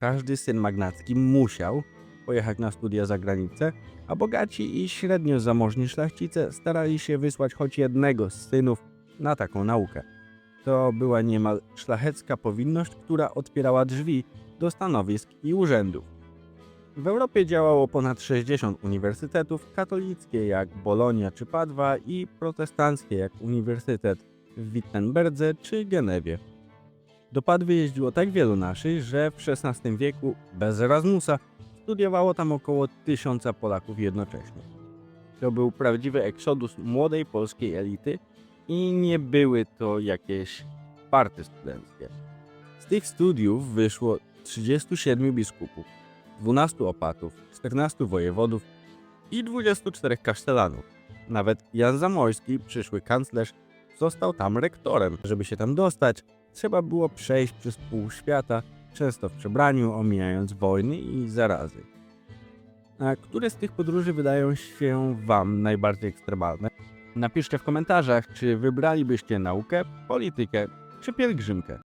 każdy syn magnacki musiał pojechać na studia za granicę, a bogaci i średnio zamożni szlachcice starali się wysłać choć jednego z synów na taką naukę. To była niemal szlachecka powinność, która otwierała drzwi do stanowisk i urzędów. W Europie działało ponad 60 uniwersytetów, katolickie jak Bolonia czy Padwa i protestanckie jak Uniwersytet w Wittenberdze czy Genewie. Do Padwy jeździło tak wielu naszych, że w XVI wieku bez Erasmusa studiowało tam około tysiąca Polaków jednocześnie. To był prawdziwy eksodus młodej polskiej elity i nie były to jakieś party studenckie. Z tych studiów wyszło 37 biskupów, 12 opatów, 14 wojewodów i 24 kasztelanów. Nawet Jan Zamojski, przyszły kanclerz, został tam rektorem. Żeby się tam dostać, trzeba było przejść przez pół świata, często w przebraniu, omijając wojny i zarazy. A które z tych podróży wydają się Wam najbardziej ekstremalne? Napiszcie w komentarzach, czy wybralibyście naukę, politykę czy pielgrzymkę.